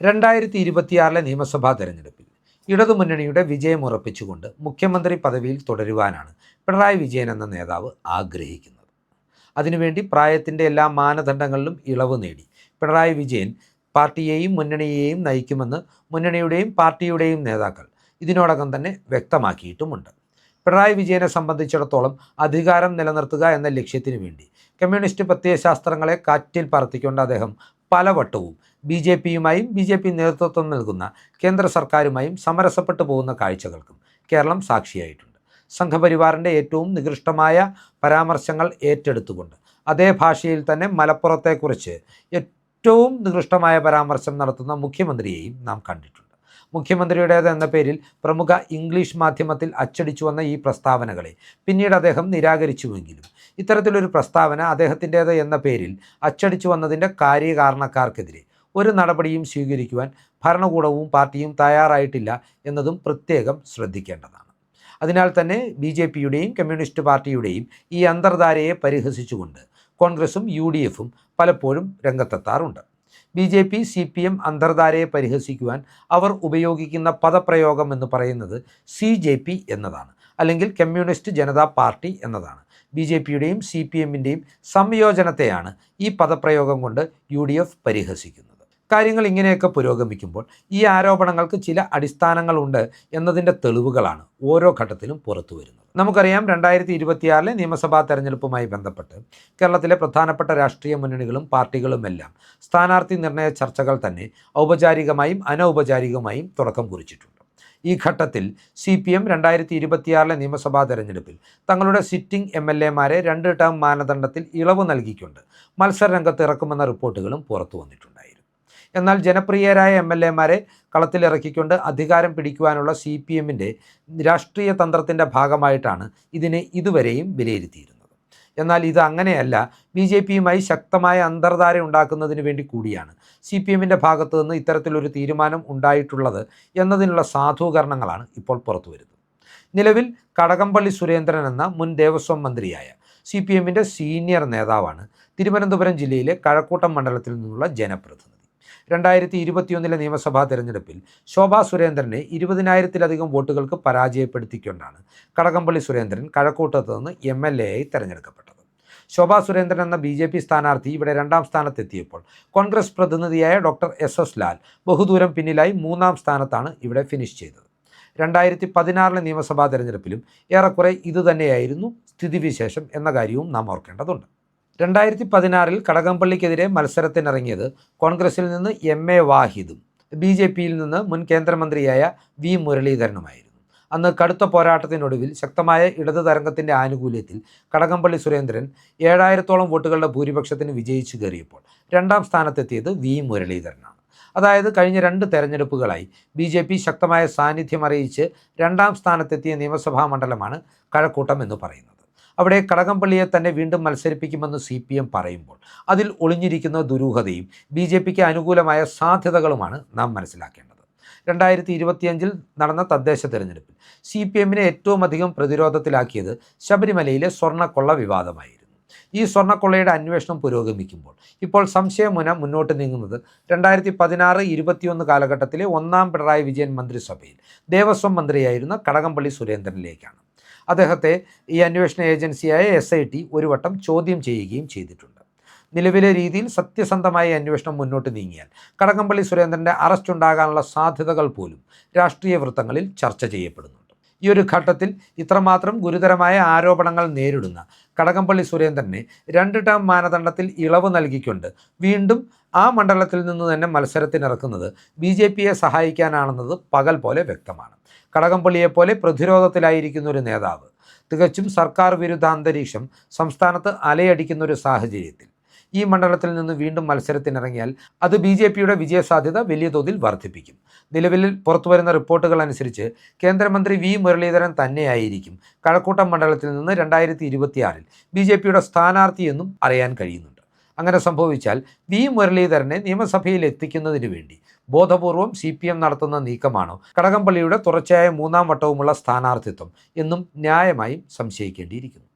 രണ്ടായിരത്തി ഇരുപത്തിയാറിലെ നിയമസഭാ തെരഞ്ഞെടുപ്പിൽ ഇടതുമുന്നണിയുടെ വിജയം ഉറപ്പിച്ചുകൊണ്ട് മുഖ്യമന്ത്രി പദവിയിൽ തുടരുവാനാണ് പിണറായി വിജയൻ എന്ന നേതാവ് ആഗ്രഹിക്കുന്നത്. അതിനുവേണ്ടി പ്രായത്തിന്റെ എല്ലാ മാനദണ്ഡങ്ങളിലും ഇളവ് നേടി പിണറായി വിജയൻ പാർട്ടിയെയും മുന്നണിയെയും നയിക്കുമെന്ന് മുന്നണിയുടെയും പാർട്ടിയുടെയും നേതാക്കൾ ഇതിനോടകം തന്നെ വ്യക്തമാക്കിയിട്ടുമുണ്ട്. പിണറായി വിജയനെ സംബന്ധിച്ചിടത്തോളം അധികാരം നിലനിർത്തുക എന്ന ലക്ഷ്യത്തിനു വേണ്ടി കമ്മ്യൂണിസ്റ്റ് പ്രത്യയശാസ്ത്രങ്ങളെ കാറ്റിൽ പറത്തിക്കൊണ്ട് അദ്ദേഹം പലവട്ടവും ബി ജെ പിയുമായും ബി ജെ പി നേതൃത്വം നൽകുന്ന കേന്ദ്ര സർക്കാരുമായും സമരസപ്പെട്ടു പോകുന്ന കാഴ്ചകൾക്കും കേരളം സാക്ഷിയായിട്ടുണ്ട്. സംഘപരിവാറിന്റെ ഏറ്റവും നികൃഷ്ടമായ പരാമർശങ്ങൾ ഏറ്റെടുത്തുകൊണ്ട് അതേ ഭാഷയിൽ തന്നെ മലപ്പുറത്തെക്കുറിച്ച് ഏറ്റവും നികൃഷ്ടമായ പരാമർശം നടത്തുന്ന മുഖ്യമന്ത്രിയെയും നാം കണ്ടിട്ടുണ്ട്. മുഖ്യമന്ത്രിയുടേത് എന്ന പേരിൽ പ്രമുഖ ഇംഗ്ലീഷ് മാധ്യമത്തിൽ അച്ചടിച്ചു വന്ന ഈ പ്രസ്താവനകളെ പിന്നീട് അദ്ദേഹം നിരാകരിച്ചുവെങ്കിലും ഇത്തരത്തിലൊരു പ്രസ്താവന അദ്ദേഹത്തിന്റേത് എന്ന പേരിൽ അച്ചടിച്ചു വന്നതിന്റെ കാര്യകാരണക്കാർക്കെതിരെ ഒരു നടപടിയും സ്വീകരിക്കുവാൻ ഭരണകൂടവും പാർട്ടിയും തയ്യാറായിട്ടില്ല എന്നതും പ്രത്യേകം ശ്രദ്ധിക്കേണ്ടതാണ്. അതിനാൽ തന്നെ ബി ജെ പിയുടെയും കമ്മ്യൂണിസ്റ്റ് പാർട്ടിയുടെയും ഈ അന്തർധാരയെ പരിഹസിച്ചുകൊണ്ട് കോൺഗ്രസും യു ഡി എഫും പലപ്പോഴും രംഗത്തെത്താറുണ്ട്. B J P C P M അന്തർധാരയെ പരിഹസിക്കുവാൻ അവർ ഉപയോഗിക്കുന്ന പദപ്രയോഗം എന്ന് പറയുന്നത് സി ജെ പി എന്നതാണ് അല്ലെങ്കിൽ കമ്മ്യൂണിസ്റ്റ് ജനതാ പാർട്ടി എന്നതാണ്. ബി ജെ പിയുടെയും സി പി എമ്മിന്റെയും സംയോജനത്തെയാണ് ഈ പദപ്രയോഗം കൊണ്ട് യു ഡി എഫ് പരിഹസിക്കുന്നത്. കാര്യങ്ങൾ ഇങ്ങനെയൊക്കെ പുരോഗമിക്കുമ്പോൾ ഈ ആരോപണങ്ങൾക്ക് ചില അടിസ്ഥാനങ്ങളുണ്ട് എന്നതിന്റെ തെളിവുകളാണ് ഓരോ ഘട്ടത്തിലും പുറത്തു വരുന്നത്. നമുക്കറിയാം രണ്ടായിരത്തി ഇരുപത്തിയാറിലെ നിയമസഭാ തെരഞ്ഞെടുപ്പുമായി ബന്ധപ്പെട്ട് കേരളത്തിലെ പ്രധാനപ്പെട്ട രാഷ്ട്രീയ മുന്നണികളും പാർട്ടികളുമെല്ലാം സ്ഥാനാർത്ഥി നിർണയ ചർച്ചകൾ തന്നെ ഔപചാരികമായും അനൗപചാരികമായും തുടക്കം കുറിച്ചിട്ടുണ്ട്. ഈ ഘട്ടത്തിൽ സി പി എം രണ്ടായിരത്തി ഇരുപത്തിയാറിലെ നിയമസഭാ തെരഞ്ഞെടുപ്പിൽ തങ്ങളുടെ സിറ്റിംഗ് എം എൽ എമാരെ രണ്ട് ടേം മാനദണ്ഡത്തിൽ ഇളവ് നൽകിക്കൊണ്ട് മത്സര രംഗത്ത് ഇറക്കുമെന്ന റിപ്പോർട്ടുകളും പുറത്തു വന്നിട്ടുണ്ടായിരുന്നു എന്നാൽ ജനപ്രിയരായ എം എൽ എമാരെ കളത്തിലിറക്കിക്കൊണ്ട് അധികാരം പിടിക്കുവാനുള്ള സി പി എമ്മിന്റെ രാഷ്ട്രീയ തന്ത്രത്തിന്റെ ഭാഗമായിട്ടാണ് ഇതിനെ ഇതുവരെയും വിലയിരുത്തിയിരുന്നത്. എന്നാൽ ഇത് അങ്ങനെയല്ല ബി ജെ പിയുമായി ശക്തമായ അന്തർധാര ഉണ്ടാക്കുന്നതിന് വേണ്ടി കൂടിയാണ് സി പി എമ്മിന്റെ ഭാഗത്തു നിന്ന് ഇത്തരത്തിലൊരു തീരുമാനം ഉണ്ടായിട്ടുള്ളത് എന്നതിനുള്ള സാധൂകരണങ്ങളാണ് ഇപ്പോൾ പുറത്തു വരുന്നത്. നിലവിൽ കടകംപള്ളി സുരേന്ദ്രൻ എന്ന മുൻ ദേവസ്വം മന്ത്രിയായ സി പി എമ്മിന്റെ സീനിയർ നേതാവാണ് തിരുവനന്തപുരം ജില്ലയിലെ കഴക്കൂട്ടം മണ്ഡലത്തിൽ നിന്നുള്ള ജനപ്രതിനിധി. രണ്ടായിരത്തി ഇരുപത്തിയൊന്നിലെ നിയമസഭാ തെരഞ്ഞെടുപ്പിൽ ശോഭാ സുരേന്ദ്രനെ ഇരുപതിനായിരത്തിലധികം വോട്ടുകൾക്ക് പരാജയപ്പെടുത്തിക്കൊണ്ടാണ് കടകംപള്ളി സുരേന്ദ്രൻ കഴക്കൂട്ടത്ത് നിന്ന് എം എൽ എ ആയി തെരഞ്ഞെടുക്കപ്പെട്ടത്. ശോഭാ സുരേന്ദ്രൻ എന്ന ബി ജെ പി സ്ഥാനാർത്ഥി ഇവിടെ രണ്ടാം സ്ഥാനത്തെത്തിയപ്പോൾ കോൺഗ്രസ് പ്രതിനിധിയായ ഡോക്ടർ എസ് എസ് ലാൽ ബഹുദൂരം പിന്നിലായി മൂന്നാം സ്ഥാനത്താണ് ഇവിടെ ഫിനിഷ് ചെയ്തത്. രണ്ടായിരത്തി പതിനാറിലെ നിയമസഭാ തെരഞ്ഞെടുപ്പിലും ഏറെക്കുറെ ഇതുതന്നെയായിരുന്നു സ്ഥിതിവിശേഷം എന്ന കാര്യവും നാം ഓർക്കേണ്ടതുണ്ട്. രണ്ടായിരത്തി പതിനാറിൽ കടകംപള്ളിക്കെതിരെ മത്സരത്തിനിറങ്ങിയത് കോൺഗ്രസിൽ നിന്ന് എം എ വാഹിദും ബി ജെ പിയിൽ നിന്ന് മുൻ കേന്ദ്രമന്ത്രിയായ വി മുരളീധരനുമായിരുന്നു. അന്ന് കടുത്ത പോരാട്ടത്തിനൊടുവിൽ ശക്തമായ ഇടതു തരംഗത്തിന്റെ ആനുകൂല്യത്തിൽ കടകംപള്ളി സുരേന്ദ്രൻ ഏഴായിരത്തോളം വോട്ടുകളുടെ ഭൂരിപക്ഷത്തിന് വിജയിച്ചു കയറിയപ്പോൾ രണ്ടാം സ്ഥാനത്തെത്തിയത് വി മുരളീധരനാണ്. അതായത് കഴിഞ്ഞ രണ്ട് തെരഞ്ഞെടുപ്പുകളായി ബി ജെ പി ശക്തമായ സാന്നിധ്യം അറിയിച്ച് രണ്ടാം സ്ഥാനത്തെത്തിയ നിയമസഭാ മണ്ഡലമാണ് കഴക്കൂട്ടം എന്ന് പറയുന്നത്. അവിടെ കടകംപള്ളിയെ തന്നെ വീണ്ടും മത്സരിപ്പിക്കുമെന്ന് സി പി എം പറയുമ്പോൾ അതിൽ ഒളിഞ്ഞിരിക്കുന്ന ദുരൂഹതയും ബി ജെ പിക്ക് അനുകൂലമായ സാധ്യതകളുമാണ് നാം മനസ്സിലാക്കേണ്ടത്. രണ്ടായിരത്തി ഇരുപത്തിയഞ്ചിൽ നടന്ന തദ്ദേശ തെരഞ്ഞെടുപ്പിൽ സി പി എമ്മിനെ ഏറ്റവും അധികം പ്രതിരോധത്തിലാക്കിയത് ശബരിമലയിലെ സ്വർണക്കൊള്ള വിവാദമായിരുന്നു. ഈ സ്വർണക്കൊള്ളയുടെ അന്വേഷണം പുരോഗമിക്കുമ്പോൾ ഇപ്പോൾ സംശയമുന മുന്നോട്ട് നീങ്ങുന്നത് രണ്ടായിരത്തി പതിനാറ് ഇരുപത്തിയൊന്ന് കാലഘട്ടത്തിലെ ഒന്നാം പിണറായി വിജയൻ മന്ത്രിസഭയിൽ ദേവസ്വം മന്ത്രിയായിരുന്ന കടകംപള്ളി സുരേന്ദ്രനിലേക്കാണ്. അദ്ദേഹത്തെ ഈ അന്വേഷണ ഏജൻസിയായ എസ് ഐ ടി ഒരു വട്ടം ചോദ്യം ചെയ്യുകയും ചെയ്തിട്ടുണ്ട്. നിലവിലെ രീതിയിൽ സത്യസന്ധമായ അന്വേഷണം മുന്നോട്ട് നീങ്ങിയാൽ കടകംപള്ളി സുരേന്ദ്രന്റെ അറസ്റ്റ് ഉണ്ടാകാനുള്ള സാധ്യതകൾ പോലും രാഷ്ട്രീയ വൃത്തങ്ങളിൽ ചർച്ച ചെയ്യപ്പെടുന്നുണ്ട്. ഈ ഒരു ഘട്ടത്തിൽ ഇത്രമാത്രം ഗുരുതരമായ ആരോപണങ്ങൾ നേരിടുന്ന കടകംപള്ളി സുരേന്ദ്രനെ രണ്ട് ടേം മാനദണ്ഡത്തിൽ ഇളവ് നൽകിക്കൊണ്ട് വീണ്ടും ആ മണ്ഡലത്തിൽ നിന്ന് തന്നെ മത്സരത്തിനിറക്കുന്നത് ബി ജെ പിയെ സഹായിക്കാനാണെന്നത് പകൽ പോലെ വ്യക്തമാണ്. കടകംപള്ളിയെപ്പോലെ പ്രതിരോധത്തിലായിരിക്കുന്ന ഒരു നേതാവ് തികച്ചും സർക്കാർ വിരുദ്ധ അന്തരീക്ഷം സംസ്ഥാനത്ത് അലയടിക്കുന്ന ഒരു സാഹചര്യത്തിൽ ഈ മണ്ഡലത്തിൽ നിന്ന് വീണ്ടും മത്സരത്തിനിറങ്ങിയാൽ അത് ബി ജെ പിയുടെ വിജയസാധ്യത വലിയ തോതിൽ വർദ്ധിപ്പിക്കും. നിലവിൽ പുറത്തുവരുന്ന റിപ്പോർട്ടുകൾ അനുസരിച്ച് കേന്ദ്രമന്ത്രി വി മുരളീധരൻ തന്നെയായിരിക്കും കഴക്കൂട്ടം മണ്ഡലത്തിൽ നിന്ന് രണ്ടായിരത്തി ഇരുപത്തിയാറിൽ ബി ജെ പിയുടെ സ്ഥാനാർത്ഥിയെന്നും അറിയാൻ കഴിയുന്നുണ്ട്. അങ്ങനെ സംഭവിച്ചാൽ വി മുരളീധരനെ നിയമസഭയിൽ എത്തിക്കുന്നതിന് വേണ്ടി ബോധപൂർവം സി പി എം നടത്തുന്ന നീക്കമാണോ കടകംപള്ളിയുടെ തുടർച്ചയായ മൂന്നാം വട്ടവുമുള്ള സ്ഥാനാർത്ഥിത്വം എന്നും ന്യായമായും സംശയിക്കേണ്ടിയിരിക്കുന്നു.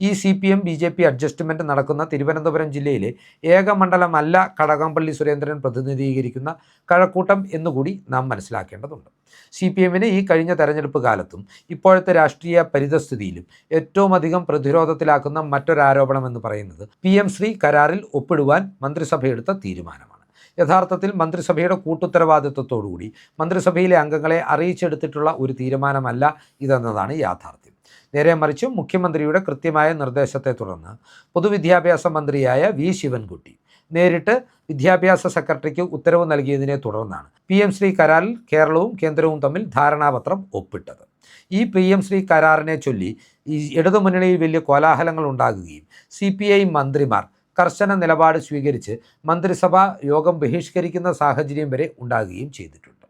ഈ C P M B J P adjustment നടക്കുന്ന തിരുവനന്തപുരം ജില്ലയിലെ ഏക മണ്ഡലമല്ല കടകംപള്ളി സുരേന്ദ്രൻ പ്രതിനിധീകരിക്കുന്ന കഴക്കൂട്ടം എന്നുകൂടി നാം മനസ്സിലാക്കേണ്ടതുണ്ട്. സി പി എമ്മിന് ഈ കഴിഞ്ഞ തെരഞ്ഞെടുപ്പ് കാലത്തും ഇപ്പോഴത്തെ രാഷ്ട്രീയ പരിതസ്ഥിതിയിലും ഏറ്റവും അധികം പ്രതിരോധത്തിലാക്കുന്ന മറ്റൊരാരോപണം എന്ന് പറയുന്നത് പി എം ശ്രീ കരാറിൽ ഒപ്പിടുവാൻ മന്ത്രിസഭയെടുത്ത തീരുമാനമാണ്. യഥാർത്ഥത്തിൽ മന്ത്രിസഭയുടെ കൂട്ടുത്തരവാദിത്വത്തോടുകൂടി മന്ത്രിസഭയിലെ അംഗങ്ങളെ അറിയിച്ചെടുത്തിട്ടുള്ള ഒരു തീരുമാനമല്ല ഇതെന്നതാണ് യാഥാർത്ഥ്യം. നേരെ മറിച്ച് മുഖ്യമന്ത്രിയുടെ കൃത്യമായ നിർദ്ദേശത്തെ തുടർന്ന് പൊതുവിദ്യാഭ്യാസ മന്ത്രിയായ വി ശിവൻകുട്ടി നേരിട്ട് വിദ്യാഭ്യാസ സെക്രട്ടറിക്ക് ഉത്തരവ് നൽകിയതിനെ തുടർന്നാണ് പി എം ശ്രീ കരാറിൽ കേരളവും കേന്ദ്രവും തമ്മിൽ ധാരണാപത്രം ഒപ്പിട്ടത്. ഈ പി എം ശ്രീ കരാറിനെ ചൊല്ലി ഈ ഇടതുമുന്നണിയിൽ വലിയ കോലാഹലങ്ങൾ ഉണ്ടാകുകയും സി പി ഐ മന്ത്രിമാർ കർശന നിലപാട് സ്വീകരിച്ച് മന്ത്രിസഭാ യോഗം ബഹിഷ്കരിക്കുന്ന സാഹചര്യം വരെ ഉണ്ടാകുകയും ചെയ്തിട്ടുണ്ട്.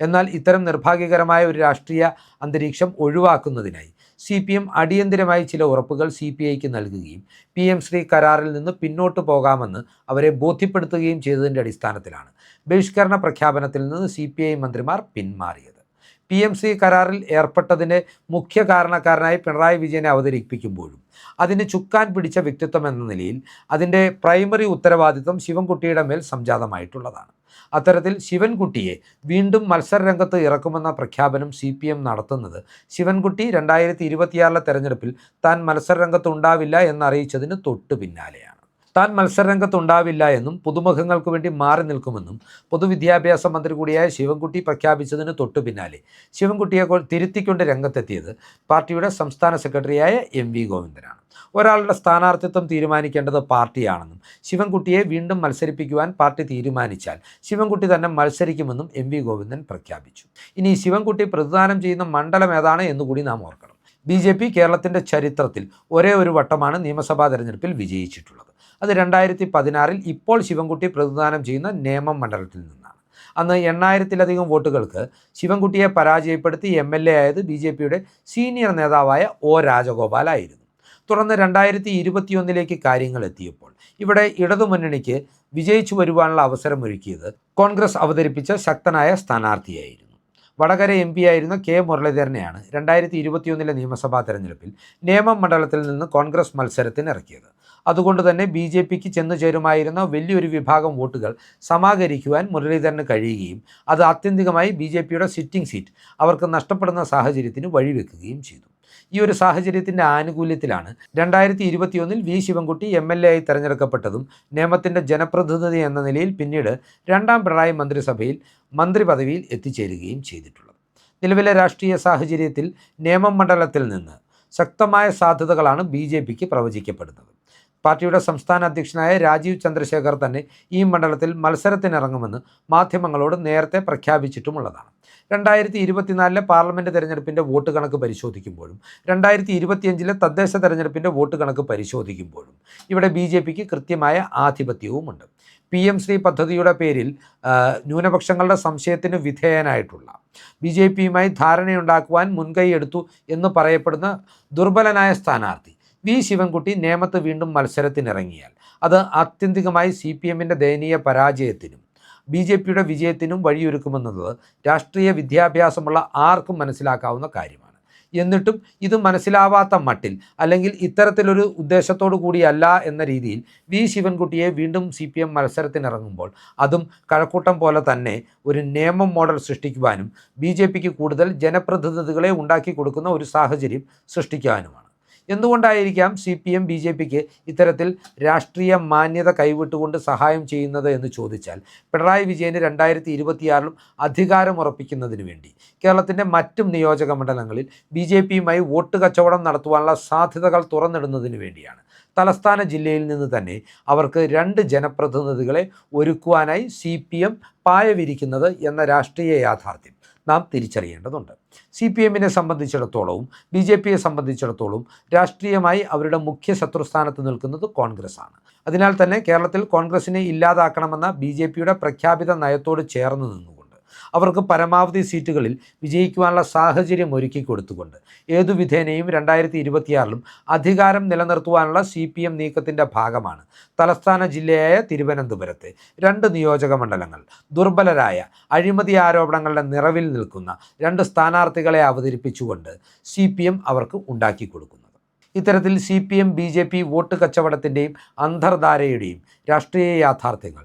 എന്നാൽ ഇത്തരം നിർഭാഗ്യകരമായ ഒരു രാഷ്ട്രീയ അന്തരീക്ഷം ഒഴിവാക്കുന്നതിനായി സി പി എം അടിയന്തിരമായി ചില ഉറപ്പുകൾ സി പി ഐക്ക് നൽകുകയും പി എം ശ്രീ കരാറിൽ നിന്ന് പിന്നോട്ട് പോകാമെന്ന് അവരെ ബോധ്യപ്പെടുത്തുകയും ചെയ്തതിന്റെ അടിസ്ഥാനത്തിലാണ് ബഹിഷ്കരണ പ്രഖ്യാപനത്തിൽ നിന്ന് സി പി ഐ മന്ത്രിമാർ പിന്മാറിയത്. പി എം സി കരാറിൽ ഏർപ്പെട്ടതിന്റെ മുഖ്യ കാരണക്കാരനായി പിണറായി വിജയനെ അവതരിപ്പിക്കുമ്പോഴും അതിന് ചുക്കാൻ പിടിച്ച വ്യക്തിത്വം എന്ന നിലയിൽ അതിന്റെ പ്രൈമറി ഉത്തരവാദിത്വം ശിവൻകുട്ടിയുടെ മേൽ സംജാതമായിട്ടുള്ളതാണ്. അത്തരത്തിൽ ശിവൻകുട്ടിയെ വീണ്ടും മത്സരരംഗത്ത് ഇറക്കുമെന്ന പ്രഖ്യാപനം സി പി എം നടത്തുന്നത്. ശിവൻകുട്ടി രണ്ടായിരത്തി ഇരുപത്തിയാറിലെ തെരഞ്ഞെടുപ്പിൽ താൻ മത്സരരംഗത്ത് ഉണ്ടാവില്ല എന്നറിയിച്ചതിന് തൊട്ടു പിന്നാലെയാണ്. താൻ മത്സരരംഗത്തുണ്ടാവില്ല എന്നും പുതുമുഖങ്ങൾക്ക് വേണ്ടി മാറി നിൽക്കുമെന്നും പൊതുവിദ്യാഭ്യാസ മന്ത്രി കൂടിയായ ശിവൻകുട്ടി പ്രഖ്യാപിച്ചതിന് തൊട്ടു പിന്നാലെ. ശിവൻകുട്ടിയെ തിരുത്തിക്കൊണ്ട് രംഗത്തെത്തിയത് പാർട്ടിയുടെ സംസ്ഥാന സെക്രട്ടറിയായ എം വി ഗോവിന്ദനാണ്. ഒരാളുടെ സ്ഥാനാർത്ഥിത്വം തീരുമാനിക്കേണ്ടത് പാർട്ടിയാണെന്നും ശിവൻകുട്ടിയെ വീണ്ടും മത്സരിപ്പിക്കുവാൻ പാർട്ടി തീരുമാനിച്ചാൽ ശിവൻകുട്ടി തന്നെ മത്സരിക്കുമെന്നും എം വി ഗോവിന്ദൻ പ്രഖ്യാപിച്ചു. ഇനി ശിവൻകുട്ടി പ്രതിദാനം ചെയ്യുന്ന മണ്ഡലം ഏതാണ് എന്നുകൂടി നാം ഓർക്കണം. ബി ജെ പി കേരളത്തിന്റെ ചരിത്രത്തിൽ ഒരേ ഒരു വട്ടമാണ് നിയമസഭാ തെരഞ്ഞെടുപ്പിൽ വിജയിച്ചിട്ടുള്ളത്. അത് രണ്ടായിരത്തി പതിനാറിൽ ഇപ്പോൾ ശിവൻകുട്ടി പ്രതിദാനം ചെയ്യുന്ന നേമം മണ്ഡലത്തിൽ നിന്നാണ്. അന്ന് എണ്ണായിരത്തിലധികം വോട്ടുകൾക്ക് ശിവൻകുട്ടിയെ പരാജയപ്പെടുത്തി എം എൽ എ ആയത് ബി ജെ പിയുടെ സീനിയർ നേതാവായ ഒ രാജഗോപാലായിരുന്നു. തുടർന്ന് രണ്ടായിരത്തി ഇരുപത്തിയൊന്നിലേക്ക് കാര്യങ്ങൾ എത്തിയപ്പോൾ ഇവിടെ ഇടതുമുന്നണിക്ക് വിജയിച്ചു വരുവാനുള്ള അവസരമൊരുക്കിയത് കോൺഗ്രസ് അവതരിപ്പിച്ച ശക്തനായ സ്ഥാനാർത്ഥിയായിരുന്നു. വടകര എം പി ആയിരുന്ന കെ മുരളീധരനെയാണ് രണ്ടായിരത്തി ഇരുപത്തിയൊന്നിലെ നിയമസഭാ തെരഞ്ഞെടുപ്പിൽ നേമം മണ്ഡലത്തിൽ നിന്ന് കോൺഗ്രസ് മത്സരത്തിന് ഇറക്കിയത്. അതുകൊണ്ട് തന്നെ ബി ജെ പിക്ക് ചെന്നു ചേരുമായിരുന്ന വലിയൊരു വിഭാഗം വോട്ടുകൾ സമാഹരിക്കുവാൻ മുരളീധരന് കഴിയുകയും അത് ആത്യന്തികമായി ബി ജെ പിയുടെ സിറ്റിംഗ് സീറ്റ് അവർക്ക് നഷ്ടപ്പെടുന്ന സാഹചര്യത്തിന് വഴിവെക്കുകയും ചെയ്തു. ഈ ഒരു സാഹചര്യത്തിന്റെ ആനുകൂല്യത്തിലാണ്. രണ്ടായിരത്തി ഇരുപത്തിയൊന്നിൽ V. Sivankutty M L A ആയി തെരഞ്ഞെടുക്കപ്പെട്ടതും നിയമത്തിന്റെ ജനപ്രതിനിധി എന്ന നിലയിൽ പിന്നീട് രണ്ടാം പിണറായി മന്ത്രിസഭയിൽ മന്ത്രി പദവിയിൽ എത്തിച്ചേരുകയും ചെയ്തിട്ടുള്ളത്. നിലവിലെ രാഷ്ട്രീയ സാഹചര്യത്തിൽ നേമം മണ്ഡലത്തിൽ നിന്ന് ശക്തമായ സാധ്യതകളാണ് ബി പ്രവചിക്കപ്പെടുന്നത്. പാർട്ടിയുടെ സംസ്ഥാന അധ്യക്ഷനായ രാജീവ് ചന്ദ്രശേഖർ തന്നെ ഈ മണ്ഡലത്തിൽ മത്സരത്തിനിറങ്ങുമെന്ന് മാധ്യമങ്ങളോട് നേരത്തെ പ്രഖ്യാപിച്ചിട്ടുമുള്ളതാണ്. രണ്ടായിരത്തി ഇരുപത്തിനാലിലെ പാർലമെന്റ് തെരഞ്ഞെടുപ്പിന്റെ വോട്ട് കണക്ക് പരിശോധിക്കുമ്പോഴും രണ്ടായിരത്തി ഇരുപത്തിയഞ്ചിലെ തദ്ദേശ തെരഞ്ഞെടുപ്പിന്റെ വോട്ട് കണക്ക് പരിശോധിക്കുമ്പോഴും ഇവിടെ ബി ജെ പിക്ക് കൃത്യമായ ആധിപത്യവുമുണ്ട്. പി എം ശ്രീ പദ്ധതിയുടെ പേരിൽ ന്യൂനപക്ഷങ്ങളുടെ സംശയത്തിന് വിധേയനായിട്ടുള്ള ബി ജെ പിയുമായി ധാരണയുണ്ടാക്കുവാൻ മുൻകൈ എടുത്തു എന്ന് പറയപ്പെടുന്ന ദുർബലനായ സ്ഥാനാർത്ഥി വി ശിവൻകുട്ടി നേമത്ത് വീണ്ടും മത്സരത്തിനിറങ്ങിയാൽ. അത് ആത്യന്തികമായി സി പി എമ്മിന്റെ ദയനീയ പരാജയത്തിനും ബി ജെ പിയുടെ വിജയത്തിനും വഴിയൊരുക്കുമെന്നത് രാഷ്ട്രീയ വിദ്യാഭ്യാസമുള്ള ആർക്കും മനസ്സിലാക്കാവുന്ന കാര്യമാണ്. എന്നിട്ടും ഇത് മനസ്സിലാവാത്ത മട്ടിൽ അല്ലെങ്കിൽ ഇത്തരത്തിലൊരു ഉദ്ദേശത്തോടു കൂടിയല്ല എന്ന രീതിയിൽ വി ശിവൻകുട്ടിയെ വീണ്ടും സി പി എം മത്സരത്തിനിറങ്ങുമ്പോൾ അതും കഴക്കൂട്ടം പോലെ തന്നെ ഒരു നിയമം മോഡൽ സൃഷ്ടിക്കുവാനും ബി ജെ പിക്ക് കൂടുതൽ ജനപ്രതിനിധികളെ ഉണ്ടാക്കി കൊടുക്കുന്ന ഒരു സാഹചര്യം സൃഷ്ടിക്കാനുമാണ് എന്തുകൊണ്ടായിരിക്കാം C P M B J പിക്ക് ഇത്തരത്തിൽ രാഷ്ട്രീയ മാന്യത കൈവിട്ടുകൊണ്ട് സഹായം ചെയ്യുന്നത് എന്ന് ചോദിച്ചാൽ പിണറായി വിജയന് രണ്ടായിരത്തി ഇരുപത്തിയാറിലും അധികാരമുറപ്പിക്കുന്നതിന് വേണ്ടി കേരളത്തിന്റെ മറ്റും നിയോജക മണ്ഡലങ്ങളിൽ ബി ജെ പിയുമായി വോട്ട് കച്ചവടം നടത്തുവാനുള്ള സാധ്യതകൾ തുറന്നിടുന്നതിന് വേണ്ടിയാണ്. തലസ്ഥാന ജില്ലയിൽ നിന്ന് തന്നെ അവർക്ക് രണ്ട് ജനപ്രതിനിധികളെ ഒരുക്കുവാനായി സി പി എം പായവിരിക്കുന്നത് എന്ന രാഷ്ട്രീയ യാഥാർത്ഥ്യം. നാം തിരിച്ചറിയേണ്ടതുണ്ട്. സി പി എമ്മിനെ സംബന്ധിച്ചിടത്തോളവും ബി ജെ പിയെ സംബന്ധിച്ചിടത്തോളവും രാഷ്ട്രീയമായി അവരുടെ മുഖ്യ ശത്രുസ്ഥാനത്ത് നിൽക്കുന്നത് കോൺഗ്രസ്സാണ്. അതിനാൽ തന്നെ കേരളത്തിൽ കോൺഗ്രസിനെ ഇല്ലാതാക്കണമെന്ന ബി ജെ പിയുടെ പ്രഖ്യാപിത നയത്തോട് ചേർന്ന് നിന്നുകൊണ്ട് അവർക്ക് പരമാവധി സീറ്റുകളിൽ വിജയിക്കുവാനുള്ള സാഹചര്യം ഒരുക്കി കൊടുത്തുകൊണ്ട് ഏതു വിധേനയും രണ്ടായിരത്തി ഇരുപത്തിയാറിലും അധികാരം നിലനിർത്തുവാനുള്ള സി പി എം നീക്കത്തിന്റെ ഭാഗമാണ്. തലസ്ഥാന ജില്ലയായ തിരുവനന്തപുരത്തെ രണ്ട് നിയോജക മണ്ഡലങ്ങൾ ദുർബലരായ അഴിമതി ആരോപണങ്ങളുടെ നിറവിൽ നിൽക്കുന്ന രണ്ട് സ്ഥാനാർത്ഥികളെ അവതരിപ്പിച്ചുകൊണ്ട് സി പി എം അവർക്ക് ഉണ്ടാക്കി കൊടുക്കുന്നത്. ഇത്തരത്തിൽ C P M B J P vote കച്ചവടത്തിന്റെയും അന്തർധാരയുടെയും രാഷ്ട്രീയ യാഥാർത്ഥ്യങ്ങൾ